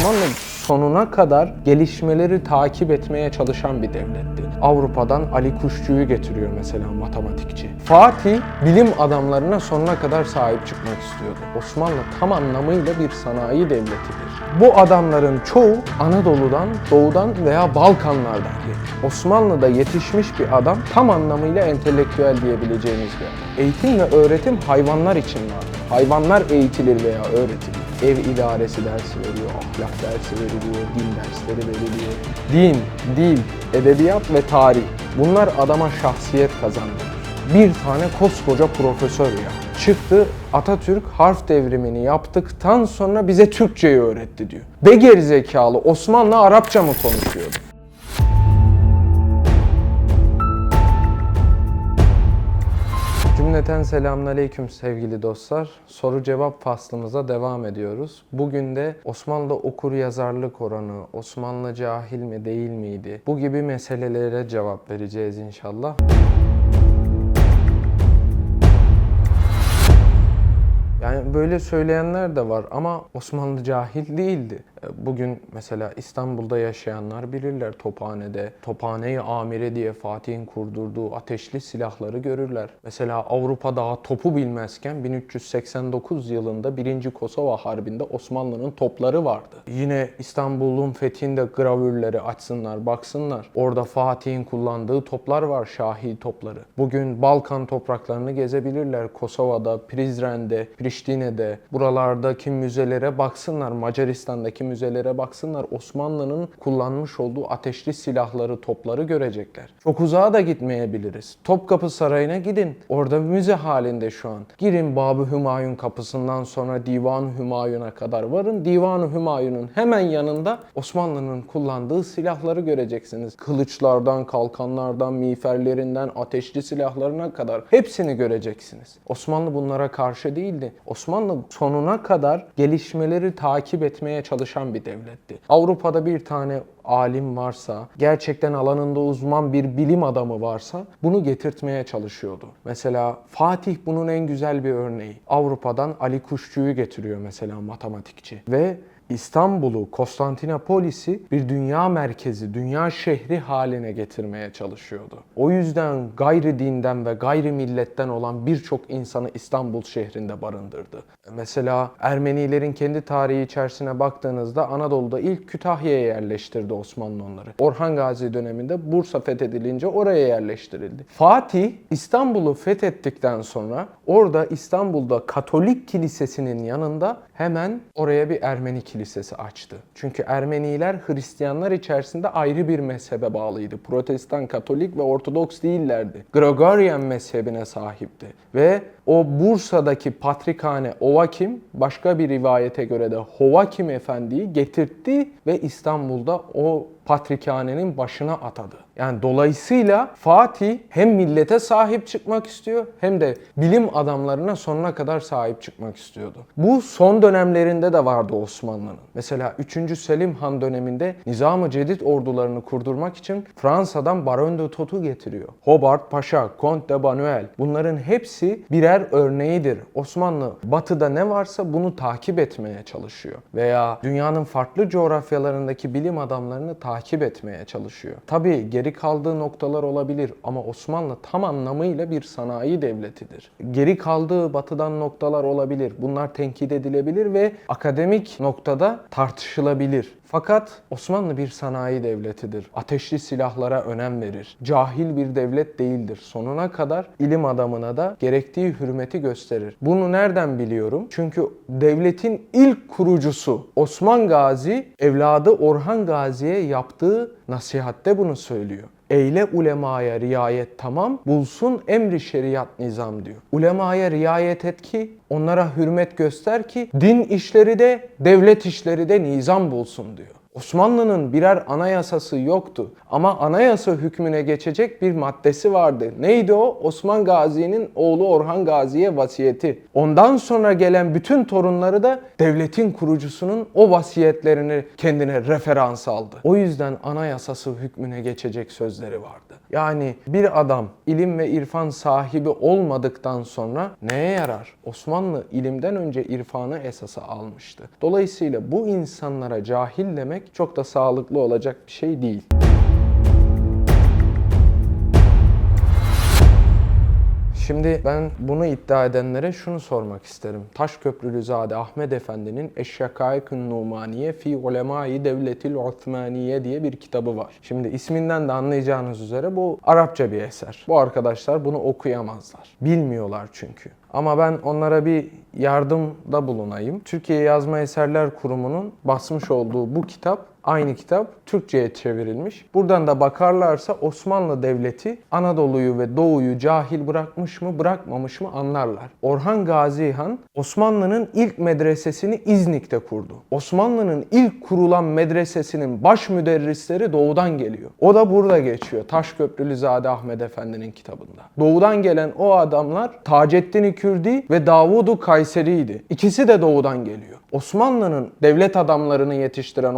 Osmanlı sonuna kadar gelişmeleri takip etmeye çalışan bir devletti. Avrupa'dan Ali Kuşçu'yu getiriyor mesela matematikçi. Fatih bilim adamlarına sonuna kadar sahip çıkmak istiyordu. Osmanlı tam anlamıyla bir sanayi devletidir. Bu adamların çoğu Anadolu'dan, Doğu'dan veya Balkanlardan geliyor. Osmanlı'da yetişmiş bir adam tam anlamıyla entelektüel diyebileceğimiz bir adam. Eğitim ve öğretim hayvanlar için var. Hayvanlar eğitilir veya öğretilir. Ev idaresi dersi veriyor, ahlak dersi veriliyor, din dersleri veriliyor. Din, dil, edebiyat ve tarih. Bunlar adama şahsiyet kazandırır. Bir tane koskoca profesör ya. Çıktı Atatürk harf devrimini yaptıktan sonra bize Türkçeyi öğretti diyor. Be gerizekalı Osmanlı Arapça mı konuşuyordu? Cümleten selamünaleyküm sevgili dostlar. Soru cevap faslımıza devam ediyoruz. Bugün de Osmanlı okur yazarlık oranı, Osmanlı cahil mi değil miydi? Bu gibi meselelere cevap vereceğiz inşallah. Yani böyle söyleyenler de var ama Osmanlı cahil değildi. Bugün mesela İstanbul'da yaşayanlar bilirler Tophane'de. Tophane-i Amire diye Fatih'in kurdurduğu ateşli silahları görürler. Mesela Avrupa daha topu bilmezken 1389 yılında 1. Kosova Harbi'nde Osmanlı'nın topları vardı. Yine İstanbul'un fethinde gravürleri açsınlar, baksınlar. Orada Fatih'in kullandığı toplar var, Şahi topları. Bugün Balkan topraklarını gezebilirler. Kosova'da, Prizren'de, Priştine'de, buralardaki müzelere baksınlar. Macaristan'daki müzelere baksınlar. Osmanlı'nın kullanmış olduğu ateşli silahları, topları görecekler. Çok uzağa da gitmeyebiliriz. Topkapı Sarayı'na gidin. Orada müze halinde şu an. Girin Babı Hümayun kapısından sonra Divan Hümayun'a kadar varın. Divan Hümayun'un hemen yanında Osmanlı'nın kullandığı silahları göreceksiniz. Kılıçlardan, kalkanlardan, miğferlerinden, ateşli silahlarına kadar hepsini göreceksiniz. Osmanlı bunlara karşı değildi. Osmanlı sonuna kadar gelişmeleri takip etmeye çalışan bir devletti. Avrupa'da bir tane alim varsa, gerçekten alanında uzman bir bilim adamı varsa bunu getirtmeye çalışıyordu. Mesela Fatih bunun en güzel bir örneği. Avrupa'dan Ali Kuşçu'yu getiriyor mesela matematikçi ve İstanbul'u, Konstantinopolis'i bir dünya merkezi, dünya şehri haline getirmeye çalışıyordu. O yüzden gayri dinden ve gayri milletten olan birçok insanı İstanbul şehrinde barındırdı. Mesela Ermenilerin kendi tarihi içerisine baktığınızda Anadolu'da ilk Kütahya'ya yerleştirdi Osmanlı onları. Orhan Gazi döneminde Bursa fethedilince oraya yerleştirildi. Fatih İstanbul'u fethettikten sonra orada İstanbul'da Katolik Kilisesi'nin yanında hemen oraya bir Ermeni kilisesi açtı. Çünkü Ermeniler Hristiyanlar içerisinde ayrı bir mezhebe bağlıydı. Protestan, Katolik ve Ortodoks değillerdi. Gregorian mezhebine sahipti. Ve o Bursa'daki Patrikhane Ovakim başka bir rivayete göre de Hovakim Efendi'yi getirtti ve İstanbul'da o patrikhanenin başına atadı. Yani dolayısıyla Fatih hem millete sahip çıkmak istiyor hem de bilim adamlarına sonuna kadar sahip çıkmak istiyordu. Bu son dönemlerinde de vardı Osmanlı'nın. Mesela 3. Selim Han döneminde Nizam-ı Cedid ordularını kurdurmak için Fransa'dan Baron de Tot'u getiriyor. Hobart Paşa, Comte de Manuel bunların hepsi birer örneğidir. Osmanlı batıda ne varsa bunu takip etmeye çalışıyor. Veya dünyanın farklı coğrafyalarındaki bilim adamlarını takip etmeye çalışıyor. Tabii geri kaldığı noktalar olabilir ama Osmanlı tam anlamıyla bir sanayi devletidir. Geri kaldığı batıdan noktalar olabilir. Bunlar tenkit edilebilir ve akademik noktada tartışılabilir. Fakat Osmanlı bir sanayi devletidir. Ateşli silahlara önem verir. Cahil bir devlet değildir. Sonuna kadar ilim adamına da gerektiği hürmeti gösterir. Bunu nereden biliyorum? Çünkü devletin ilk kurucusu Osman Gazi, evladı Orhan Gazi'ye yaptığı nasihatte bunu söylüyor. Eyle ulemaya riayet tamam, bulsun emri şeriat nizam diyor. Ulemaya riayet et ki, onlara hürmet göster ki, din işleri de, devlet işleri de nizam bulsun diyor. Osmanlı'nın birer anayasası yoktu ama anayasa hükmüne geçecek bir maddesi vardı. Neydi o? Osman Gazi'nin oğlu Orhan Gazi'ye vasiyeti. Ondan sonra gelen bütün torunları da devletin kurucusunun o vasiyetlerini kendine referans aldı. O yüzden anayasası hükmüne geçecek sözleri vardı. Yani bir adam ilim ve irfan sahibi olmadıktan sonra neye yarar? Osmanlı ilimden önce irfanı esasa almıştı. Dolayısıyla bu insanlara cahil demek çok da sağlıklı olacak bir şey değil. Şimdi ben bunu iddia edenlere şunu sormak isterim. Taşköprülüzade Ahmet Efendi'nin Eşşakaik-ı Numaniye fi Ulemai Devletil Osmaniye diye bir kitabı var. Şimdi isminden de anlayacağınız üzere bu Arapça bir eser. Bu arkadaşlar bunu okuyamazlar. Bilmiyorlar çünkü. Ama ben onlara bir yardımda bulunayım. Türkiye Yazma Eserler Kurumu'nun basmış olduğu bu kitap Aynı kitap Türkçe'ye çevrilmiş. Buradan da bakarlarsa Osmanlı Devleti Anadolu'yu ve Doğu'yu cahil bırakmış mı bırakmamış mı anlarlar. Orhan Gazi Han Osmanlı'nın ilk medresesini İznik'te kurdu. Osmanlı'nın ilk kurulan medresesinin baş müderrisleri Doğu'dan geliyor. O da burada geçiyor. Taşköprülüzade Ahmet Efendi'nin kitabında. Doğu'dan gelen o adamlar Taceddin Kürdi ve Davudu Kayseri'ydi. İkisi de Doğu'dan geliyor. Osmanlı'nın devlet adamlarını yetiştiren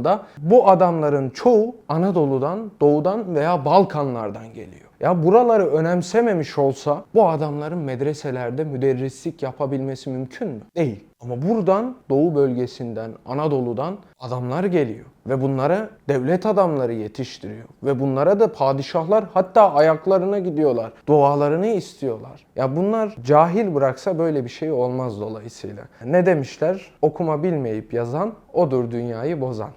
Osmanlı'da bu adamların çoğu Anadolu'dan, Doğu'dan veya Balkanlardan geliyor. Ya buraları önemsememiş olsa bu adamların medreselerde müderrislik yapabilmesi mümkün mü? Değil. Ama buradan Doğu bölgesinden, Anadolu'dan adamlar geliyor ve bunlara devlet adamları yetiştiriyor ve bunlara da padişahlar hatta ayaklarına gidiyorlar. Dualarını istiyorlar. Ya bunlar cahil bıraksa böyle bir şey olmaz dolayısıyla. Ne demişler? Okuma bilmeyip yazan odur dünyayı bozan.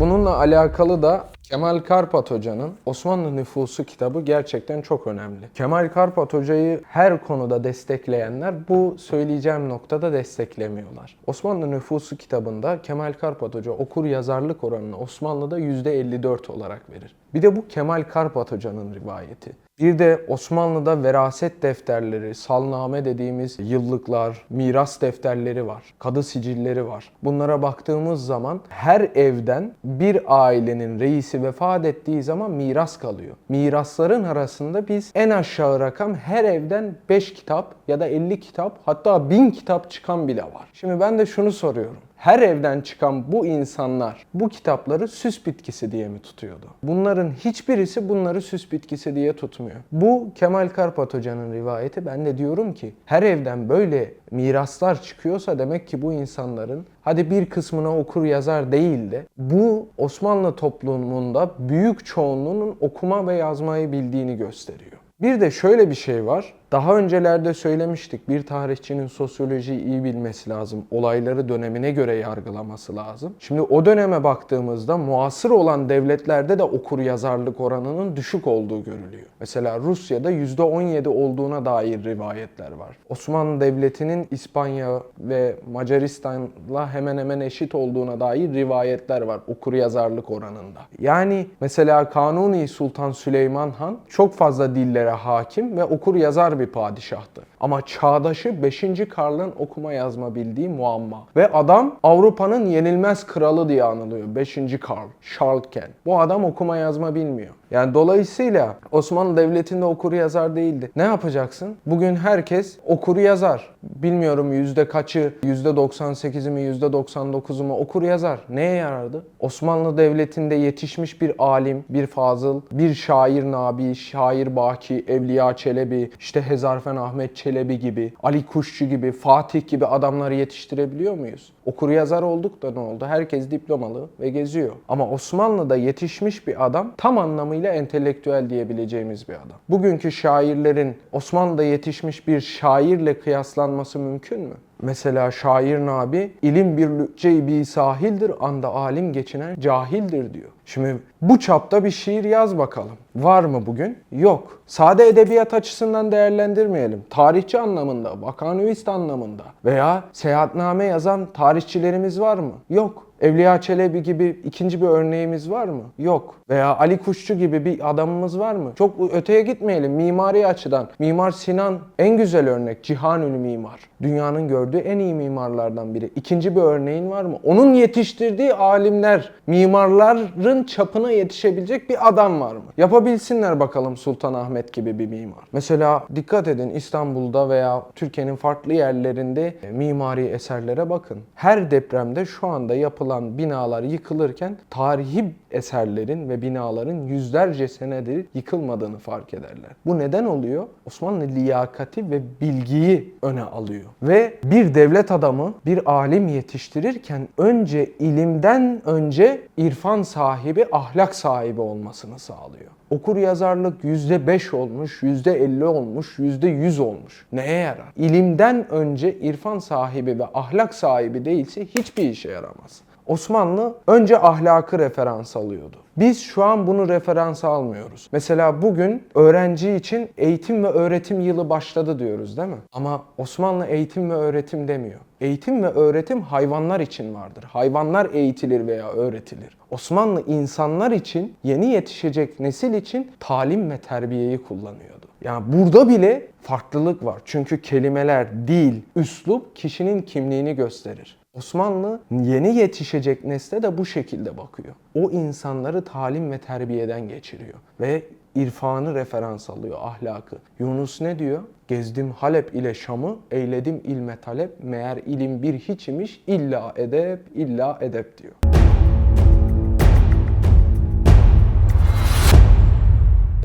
Bununla alakalı da Kemal Karpat Hoca'nın Osmanlı Nüfusu kitabı gerçekten çok önemli. Kemal Karpat Hoca'yı her konuda destekleyenler bu söyleyeceğim noktada desteklemiyorlar. Osmanlı Nüfusu kitabında Kemal Karpat Hoca okur yazarlık oranını Osmanlı'da %54 olarak verir. Bir de bu Kemal Karpat Hoca'nın rivayeti. Bir de Osmanlı'da veraset defterleri, salname dediğimiz yıllıklar, miras defterleri var. Kadı sicilleri var. Bunlara baktığımız zaman her evden bir ailenin reisi vefat ettiği zaman miras kalıyor. Mirasların arasında biz en aşağı rakam her evden 5 kitap ya da 50 kitap hatta 1000 kitap çıkan bile var. Şimdi ben de şunu soruyorum her evden çıkan bu insanlar bu kitapları süs bitkisi diye mi tutuyordu? Bunların hiçbirisi bunları süs bitkisi diye tutmuyor. Bu Kemal Karpat Hoca'nın rivayeti. Ben de diyorum ki her evden böyle miraslar çıkıyorsa demek ki bu insanların hadi bir kısmına okur yazar değil de bu Osmanlı toplumunda büyük çoğunluğunun okuma ve yazmayı bildiğini gösteriyor. Bir de şöyle bir şey var. Daha öncelerde söylemiştik bir tarihçinin sosyolojiyi iyi bilmesi lazım. Olayları dönemine göre yargılaması lazım. Şimdi o döneme baktığımızda muasır olan devletlerde de okur yazarlık oranının düşük olduğu görülüyor. Mesela Rusya'da %17 olduğuna dair rivayetler var. Osmanlı Devleti'nin İspanya ve Macaristan'la hemen hemen eşit olduğuna dair rivayetler var okur yazarlık oranında. Yani mesela Kanuni Sultan Süleyman Han çok fazla dillere hakim ve okur yazar bir padişahtı. Ama çağdaşı 5. Karl'ın okuma yazma bildiği muamma. Ve adam Avrupa'nın yenilmez kralı diye anılıyor. 5. Karl, Schalken. Bu adam okuma yazma bilmiyor. Yani dolayısıyla Osmanlı Devleti'nde okur yazar değildi. Ne yapacaksın? Bugün herkes okur yazar. Bilmiyorum yüzde kaçı, yüzde 98'i mi, yüzde 99'u mu okur yazar. Neye yarardı? Osmanlı Devleti'nde yetişmiş bir alim, bir fazıl, bir şair Nabi, şair Baki, Evliya Çelebi, işte Hezarfen Ahmet Çelebi gibi, Ali Kuşçu gibi, Fatih gibi adamları yetiştirebiliyor muyuz? Okur yazar olduk da ne oldu? Herkes diplomalı ve geziyor. Ama Osmanlı'da yetişmiş bir adam tam anlamıyla entelektüel diyebileceğimiz bir adam. Bugünkü şairlerin Osmanlı'da yetişmiş bir şairle kıyaslanması mümkün mü? Mesela şair Nabi ilim bir lücce bir sahildir anda alim geçinen cahildir diyor. Şimdi bu çapta bir şiir yaz bakalım. Var mı bugün? Yok. Sade edebiyat açısından değerlendirmeyelim. Tarihçi anlamında, vakanüvist anlamında veya seyahatname yazan tarihçilerimiz var mı? Yok. Evliya Çelebi gibi ikinci bir örneğimiz var mı? Yok. Veya Ali Kuşçu gibi bir adamımız var mı? Çok öteye gitmeyelim. Mimari açıdan. Mimar Sinan en güzel örnek. Cihan ünlü mimar. Dünyanın gördüğü en iyi mimarlardan biri. İkinci bir örneğin var mı? Onun yetiştirdiği alimler, mimarların çapına yetişebilecek bir adam var mı? Yapabilsinler bakalım Sultanahmet gibi bir mimar. Mesela dikkat edin İstanbul'da veya Türkiye'nin farklı yerlerinde e, mimari eserlere bakın. Her depremde şu anda yapılan binalar yıkılırken tarihi eserlerin ve binaların yüzlerce senedir yıkılmadığını fark ederler. Bu neden oluyor? Osmanlı liyakati ve bilgiyi öne alıyor. Ve bir devlet adamı, bir alim yetiştirirken önce ilimden önce irfan sahibi, ahlak sahibi olmasını sağlıyor. Okur yazarlık %5 olmuş, %50 olmuş, %100 olmuş. Neye yarar? İlimden önce irfan sahibi ve ahlak sahibi değilse hiçbir işe yaramaz. Osmanlı önce ahlakı referans alıyordu. Biz şu an bunu referans almıyoruz. Mesela bugün öğrenci için eğitim ve öğretim yılı başladı diyoruz değil mi? Ama Osmanlı eğitim ve öğretim demiyor. Eğitim ve öğretim hayvanlar için vardır. Hayvanlar eğitilir veya öğretilir. Osmanlı insanlar için, yeni yetişecek nesil için talim ve terbiyeyi kullanıyordu. Yani burada bile farklılık var. Çünkü kelimeler, dil, üslup kişinin kimliğini gösterir. Osmanlı yeni yetişecek nesle de bu şekilde bakıyor. O insanları talim ve terbiyeden geçiriyor ve irfanı referans alıyor, ahlakı. Yunus ne diyor? Gezdim Halep ile Şam'ı, eyledim ilme talep, meğer ilim bir hiç imiş, illa edep, illa edep diyor.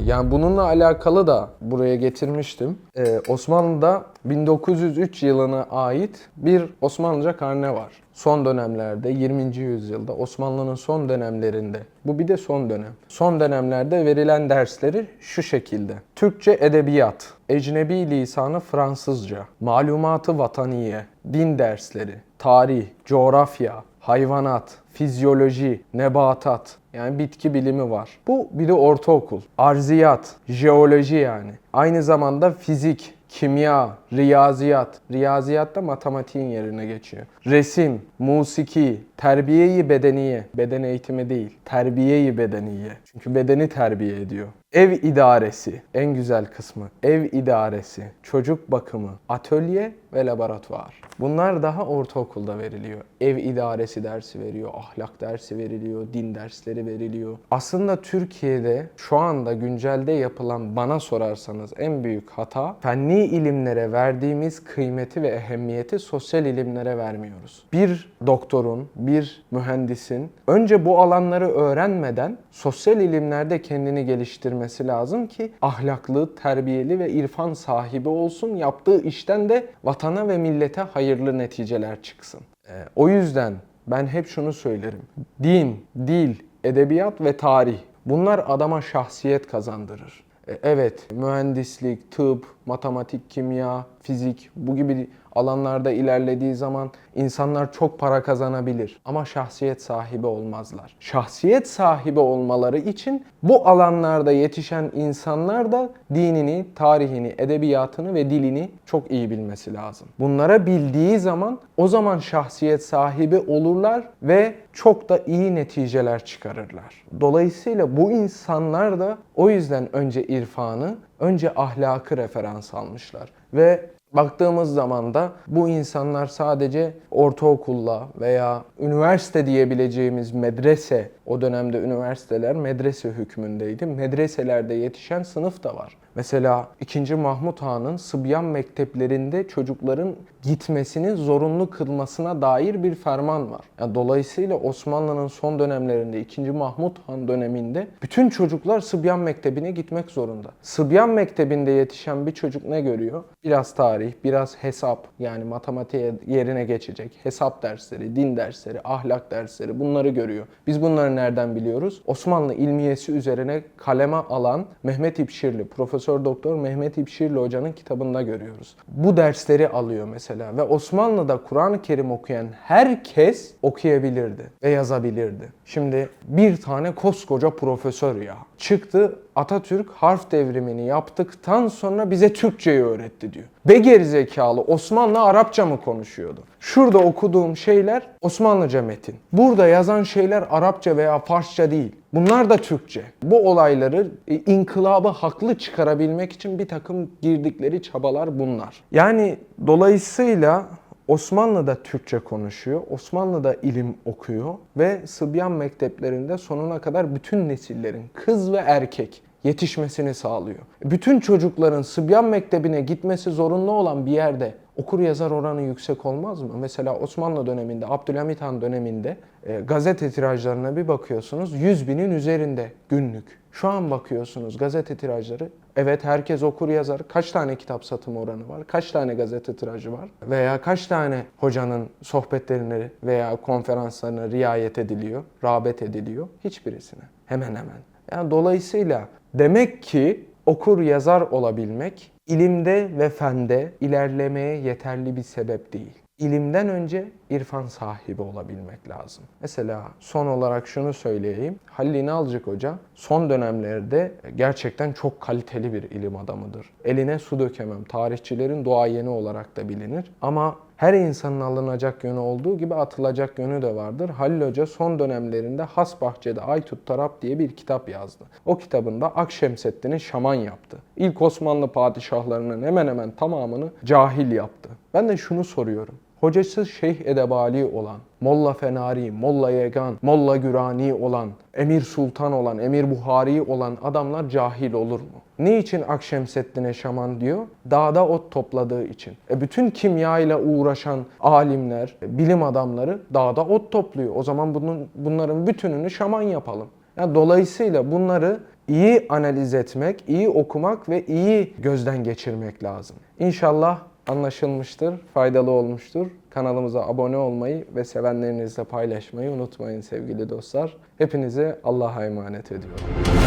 Yani bununla alakalı da buraya getirmiştim. Ee, Osmanlı'da 1903 yılına ait bir Osmanlıca karne var. Son dönemlerde 20. yüzyılda Osmanlı'nın son dönemlerinde bu bir de son dönem. Son dönemlerde verilen dersleri şu şekilde. Türkçe edebiyat, ecnebi lisanı Fransızca, malumatı vataniye, din dersleri, tarih, coğrafya, hayvanat, fizyoloji, nebatat yani bitki bilimi var. Bu bir de ortaokul. Arziyat, jeoloji yani. Aynı zamanda fizik, kimya, riyaziyat. Riyaziyat da matematiğin yerine geçiyor. Resim, musiki, terbiyeyi bedeniye. Beden eğitimi değil, terbiyeyi bedeniye. Çünkü bedeni terbiye ediyor. Ev idaresi, en güzel kısmı. Ev idaresi, çocuk bakımı, atölye ve laboratuvar. Bunlar daha ortaokulda veriliyor. Ev idaresi dersi veriyor, ahlak dersi veriliyor, din dersleri veriliyor. Aslında Türkiye'de şu anda güncelde yapılan bana sorarsanız en büyük hata fenni ilimlere verdiğimiz kıymeti ve ehemmiyeti sosyal ilimlere vermiyoruz. Bir doktorun, bir mühendisin önce bu alanları öğrenmeden sosyal ilimlerde kendini geliştirmesi lazım ki ahlaklı, terbiyeli ve irfan sahibi olsun. Yaptığı işten de vatana ve millete hayırlı neticeler çıksın. Ee, o yüzden ben hep şunu söylerim. Din, dil, edebiyat ve tarih bunlar adama şahsiyet kazandırır. E, Evet, mühendislik, tıp, matematik, kimya, fizik bu gibi alanlarda ilerlediği zaman insanlar çok para kazanabilir ama şahsiyet sahibi olmazlar. Şahsiyet sahibi olmaları için bu alanlarda yetişen insanlar da dinini, tarihini, edebiyatını ve dilini çok iyi bilmesi lazım. Bunlara bildiği zaman o zaman şahsiyet sahibi olurlar ve çok da iyi neticeler çıkarırlar. Dolayısıyla bu insanlar da o yüzden önce irfanı, önce ahlakı referans almışlar. Ve baktığımız zaman da bu insanlar sadece ortaokulla veya üniversite diyebileceğimiz medrese, o dönemde üniversiteler medrese hükmündeydi. Medreselerde yetişen sınıf da var. Mesela 2. Mahmut Han'ın Sıbyan mekteplerinde çocukların gitmesini zorunlu kılmasına dair bir ferman var. Yani dolayısıyla Osmanlı'nın son dönemlerinde 2. Mahmut Han döneminde bütün çocuklar Sıbyan mektebine gitmek zorunda. Sıbyan mektebinde yetişen bir çocuk ne görüyor? Biraz tarih, biraz hesap yani matematiğe yerine geçecek hesap dersleri, din dersleri, ahlak dersleri bunları görüyor. Biz bunları nereden biliyoruz? Osmanlı ilmiyesi üzerine kaleme alan Mehmet İpşirli, Profesör Doktor Mehmet İpşirli hocanın kitabında görüyoruz. Bu dersleri alıyor mesela ve Osmanlı'da Kur'an-ı Kerim okuyan herkes okuyabilirdi ve yazabilirdi. Şimdi bir tane koskoca profesör ya çıktı Atatürk harf devrimini yaptıktan sonra bize Türkçeyi öğretti diyor. Be gerizekalı Osmanlı Arapça mı konuşuyordu? Şurada okuduğum şeyler Osmanlıca metin. Burada yazan şeyler Arapça veya Farsça değil. Bunlar da Türkçe. Bu olayları e, inkılabı haklı çıkarabilmek için bir takım girdikleri çabalar bunlar. Yani dolayısıyla Osmanlı da Türkçe konuşuyor, Osmanlı da ilim okuyor ve Sıbyan mekteplerinde sonuna kadar bütün nesillerin kız ve erkek yetişmesini sağlıyor. Bütün çocukların Sıbyan mektebine gitmesi zorunlu olan bir yerde okur yazar oranı yüksek olmaz mı? Mesela Osmanlı döneminde, Abdülhamit Han döneminde e, gazete tirajlarına bir bakıyorsunuz 100 binin üzerinde günlük. Şu an bakıyorsunuz gazete tirajları Evet herkes okur yazar. Kaç tane kitap satım oranı var? Kaç tane gazete tirajı var? Veya kaç tane hocanın sohbetlerine veya konferanslarına riayet ediliyor, rağbet ediliyor? Hiçbirisine. Hemen hemen. Yani dolayısıyla demek ki okur yazar olabilmek ilimde ve fende ilerlemeye yeterli bir sebep değil. İlimden önce irfan sahibi olabilmek lazım. Mesela son olarak şunu söyleyeyim. Halil İnalcık Hoca son dönemlerde gerçekten çok kaliteli bir ilim adamıdır. Eline su dökemem. Tarihçilerin duayeni olarak da bilinir. Ama her insanın alınacak yönü olduğu gibi atılacak yönü de vardır. Halil Hoca son dönemlerinde Has Bahçe'de Aytut Tarap diye bir kitap yazdı. O kitabında Akşemseddin'i şaman yaptı. İlk Osmanlı padişahlarının hemen hemen tamamını cahil yaptı. Ben de şunu soruyorum. Hocası Şeyh Edebali olan, Molla Fenari, Molla Yegan, Molla Gürani olan, Emir Sultan olan, Emir Buhari olan adamlar cahil olur mu? Niçin Akşemseddin'e şaman diyor? Dağda ot topladığı için. E bütün kimya ile uğraşan alimler, bilim adamları dağda ot topluyor. O zaman bunun, bunların bütününü şaman yapalım. Yani dolayısıyla bunları iyi analiz etmek, iyi okumak ve iyi gözden geçirmek lazım. İnşallah anlaşılmıştır, faydalı olmuştur. Kanalımıza abone olmayı ve sevenlerinizle paylaşmayı unutmayın sevgili dostlar. Hepinize Allah'a emanet ediyorum.